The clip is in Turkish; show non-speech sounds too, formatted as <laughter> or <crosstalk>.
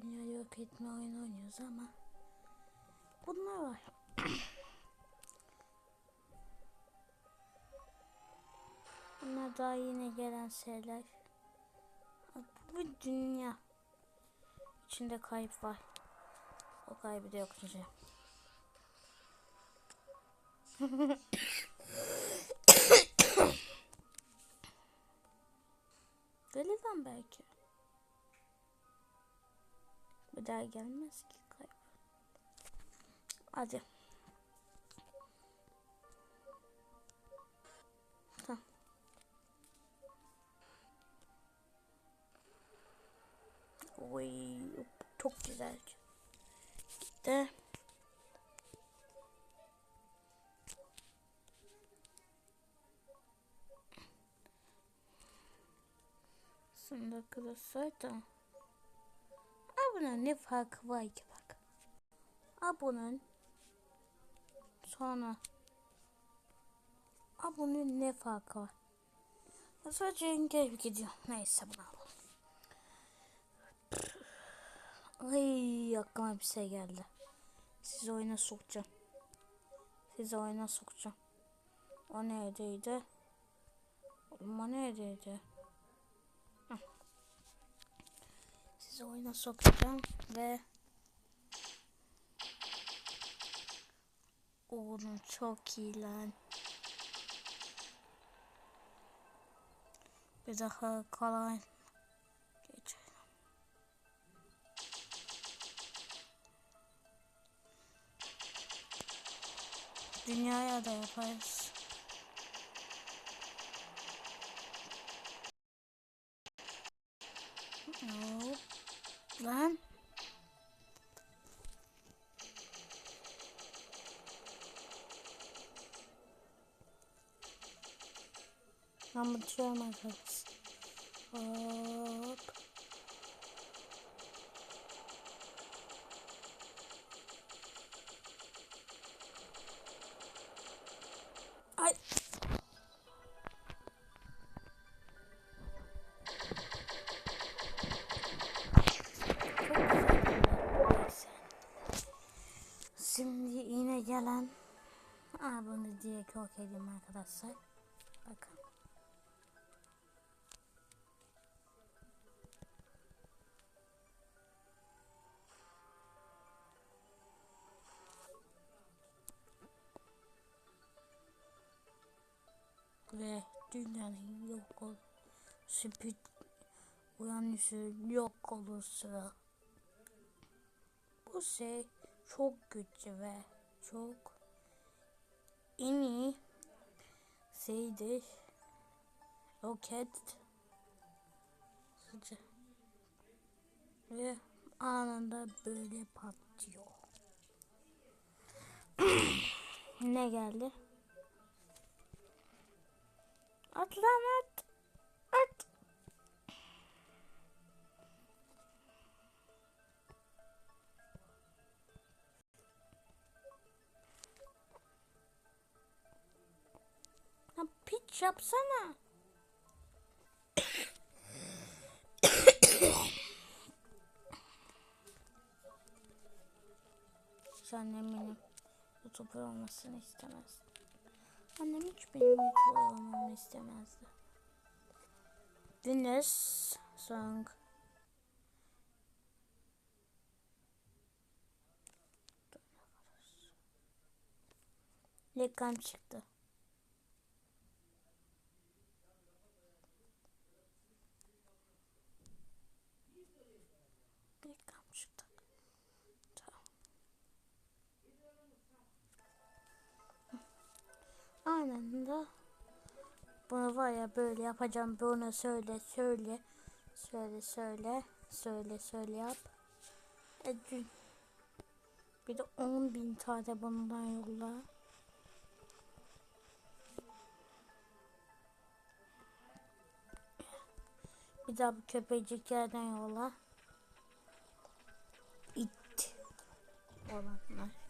dünya yok etme oyun oynuyoruz ama bunlar var. <coughs> Bunlar daha yine gelen şeyler. Bu dünya. İçinde kayıp var. O kaybı da yok diyeceğim. <coughs> <coughs> Gelirden belki. Bir daha gelmez ki kayıp. Hadi. Tamam. Oy, çok güzel. Gitti. Şimdi arkadaşlar Abone ne farkı var ki bak. Abone sonra abone ne farkı var? Sadece engel gidiyor. Neyse bunu alalım. Ay aklıma bir şey geldi. Sizi oyuna sokacağım. Sizi oyuna sokacağım. O neredeydi? O neredeydi? Sizi oyuna sokacağım ve Oğlum çok iyi lan. Bir daha kolay geçelim. Dünyaya da yaparız. Hop. Lan. Ben bıçağım arkadaşlar. Hop. Şimdi yine gelen Aa, bunu diye yok edeyim arkadaşlar. Bakın. Ve dünyanın yok ol. Spit uyanışı yok olursa. Bu şey çok güçlü ve çok en iyi şeydir. Roket sıcak ve anında böyle patlıyor. <clears throat> ne geldi? At lan at. At. Piç yapsana. Annem benim YouTuber olmasını istemez. Annem hiç benim YouTuber olmamı istemezdi. Dinles song. Reklam çıktı. alanında bunu var ya böyle yapacağım. Bunu söyle söyle söyle söyle söyle söyle yap. E. Bir de 10 bin tane bundan yolla. Bir daha bu köpeciklerden yola. İt olanlar.